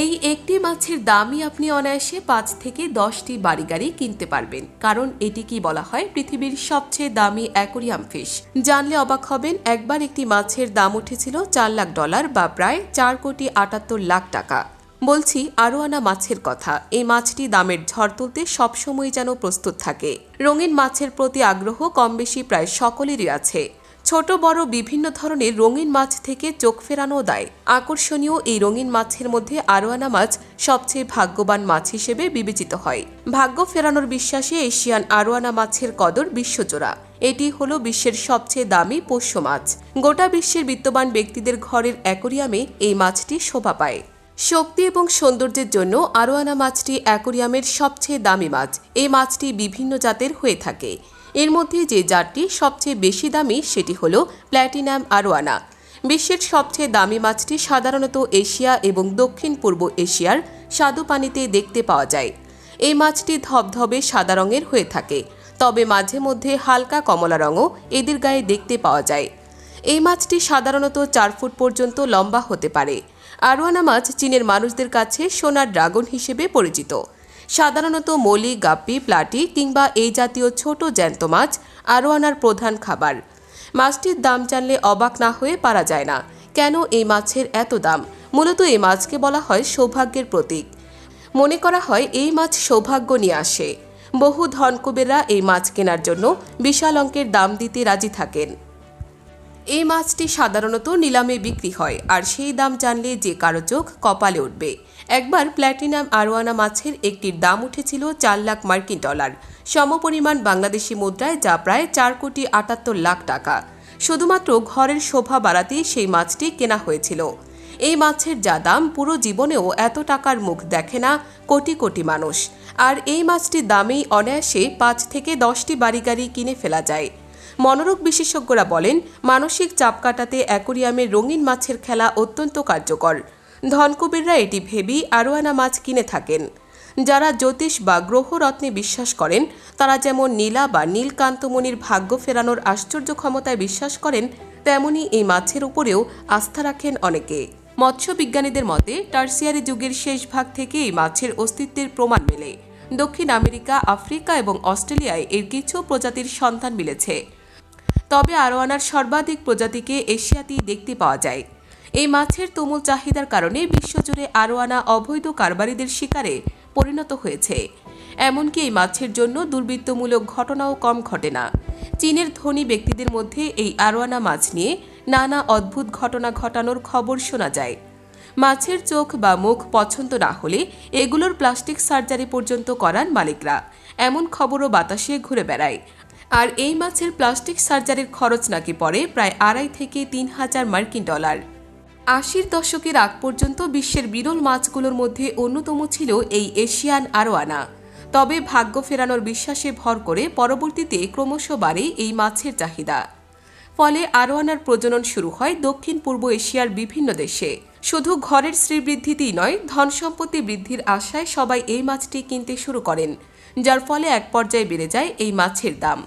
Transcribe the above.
এই একটি মাছের দামই আপনি অনায়াসে পাঁচ থেকে দশটি বাড়ি গাড়ি কিনতে পারবেন। কারণ এটি কি বলা হয়? পৃথিবীর সবচেয়ে দামি অ্যাকোরিয়াম ফিশ। জানলে অবাক হবেন, একবার একটি মাছের দাম উঠেছিল চার লাখ ডলার বা প্রায় চার কোটি আটাত্তর লাখ টাকা। বলছি আরোয়ানা মাছের কথা। এই মাছটি দামের ঝড় তুলতে সবসময় যেন প্রস্তুত থাকে। রঙিন মাছের প্রতি আগ্রহ কম বেশি প্রায় সকলেরই আছে। ছোট বড় বিভিন্ন ধরনের রঙিন মাছ থেকে চোখ ফেরানো দেয়। আকর্ষণীয় এই রঙিন মাছের মধ্যে আরোয়ানা মাছ সবচেয়ে ভাগ্যবান মাছ হিসেবে বিবেচিত হয়। ভাগ্য ফেরানোর বিশ্বাসে এশিয়ান আরোয়ানা মাছের কদর বিশ্বজোড়া। এটি হলো বিশ্বের সবচেয়ে দামি পোষ্য মাছ। গোটা বিশ্বের বিত্তবান ব্যক্তিদের ঘরের অ্যাকোরিয়ামে এই মাছটি শোভা পায়। শক্তি এবং সৌন্দর্যের জন্য আরোয়ানা মাছটি অ্যাকোরিয়ামের সবচেয়ে দামি মাছ। এই মাছটি বিভিন্ন জাতের হয়ে থাকে। এর মধ্যে যে জাতটি সবচেয়ে বেশি দামি সেটি হলো প্ল্যাটিনাম আরোয়ানা। বিশ্বের সবচেয়ে দামি মাছটি সাধারণত এশিয়া এবং দক্ষিণ পূর্ব এশিয়ার স্বাদু পানিতে দেখতে পাওয়া যায়। এই মাছটি ধবধবে সাদা রঙের হয়ে থাকে, তবে মাঝে মধ্যে হালকা কমলা রঙও এদের গায়ে দেখতে পাওয়া যায়। এই মাছটি সাধারণত চার ফুট পর্যন্ত লম্বা হতে পারে। আরোয়ানা মাছ চীনের মানুষদের কাছে সোনার ড্রাগন হিসেবে পরিচিত। সাধারণত মলি, গাপ্পি, প্লাটি কিংবা এই জাতীয় ছোট জ্যান্ত মাছ আরোয়ানার প্রধান খাবার। মাছটির দাম জানলে অবাক না হয়ে পারা যায় না। কেন এই মাছের এত দাম? মূলত এই মাছকে বলা হয় সৌভাগ্যের প্রতীক। মনে করা হয় এই মাছ সৌভাগ্য নিয়ে আসে। বহু ধনকুবেররা এই মাছ কেনার জন্য বিশাল অঙ্কের দাম দিতে রাজি থাকেন। এই মাছটি সাধারণত নিলামে বিক্রি হয়, আর সেই দাম জানলে যে কারও চোখ কপালে উঠবে। একবার প্ল্যাটিনাম আরোয়ানা মাছের একটির দাম উঠেছিল চার লাখ মার্কিন ডলার। সমপরিমাণ বাংলাদেশি মুদ্রায় যা প্রায় চার কোটি আটাত্তর লাখ টাকা। শুধুমাত্র ঘরের শোভা বাড়াতেই সেই মাছটি কেনা হয়েছিল। এই মাছের যা দাম পুরো জীবনেও এত টাকার মুখ দেখে না কোটি কোটি মানুষ। আর এই মাছটির দামেই অনায়াসে পাঁচ থেকে দশটি বাড়ি গাড়ি কিনে ফেলা যায়। মনোরোগ বিশেষজ্ঞরা বলেন, মানসিক চাপ কাটাতে অ্যাকোরিয়ামে রঙিন মাছের খেলা অত্যন্ত কার্যকর। ধনকুবেররা এটি ভেবেই আরোয়ানা মাছ কিনে থাকেন। যারা জ্যোতিষ বা গ্রহরত্নে বিশ্বাস করেন, তারা যেমন নীলা বা নীলকান্তমণির ভাগ্য ফেরানোর আশ্চর্য ক্ষমতায় বিশ্বাস করেন, তেমনি এই মাছের উপরেও আস্থা রাখেন অনেকে। মৎস্য বিজ্ঞানীদের মতে, টার্সিয়ারি যুগের শেষ ভাগ থেকে এই মাছের অস্তিত্বের প্রমাণ মেলে। দক্ষিণ আমেরিকা, আফ্রিকা এবং অস্ট্রেলিয়ায় এর কিছু প্রজাতির সন্ধান মিলেছে। তবে আরোয়ানার সর্বাধিক প্রজাতিকে এশিয়াতেই দেখতে পাওয়া যায়। এই মাছের তুমুল চাহিদার কারণে বিশ্বজুড়ে আরোয়ানা অবৈধ কারবারিদের শিকারে পরিণত হয়েছে। এমনকি এই মাছের জন্য দুর্বৃত্তমূলক ঘটনাও কম ঘটে না। চীনের ধনী ব্যক্তিদের মধ্যে এই আরোয়ানা মাছ নিয়ে নানা অদ্ভুত ঘটনা ঘটানোর খবর শোনা যায়। মাছের চোখ বা মুখ পছন্দ না হলে এগুলোর প্লাস্টিক সার্জারি পর্যন্ত করান মালিকরা এমন খবরও বাতাসে ঘুরে বেড়ায়। আর এই মাছের প্লাস্টিক সার্জারির খরচ নাকি পড়ে প্রায় আড়াই থেকে তিন হাজার মার্কিন ডলার। আশির দশকের আগ পর্যন্ত বিশ্বের বিরল মাছগুলোর মধ্যে অন্যতম ছিল এই এশিয়ান আরোয়ানা। তবে ভাগ্য ফেরানোর বিশ্বাসে ভর করে পরবর্তীতে ক্রমশ বাড়ে এই মাছের চাহিদা। ফলে আরোয়ানার প্রজনন শুরু হয় দক্ষিণ পূর্ব এশিয়ার বিভিন্ন দেশে। শুধু ঘরের শ্রীবৃদ্ধিতেই নয়, ধন সম্পত্তি বৃদ্ধির আশায় সবাই এই মাছটি কিনতে শুরু করেন, যার ফলে এক পর্যায়ে বেড়ে যায় এই মাছের দাম।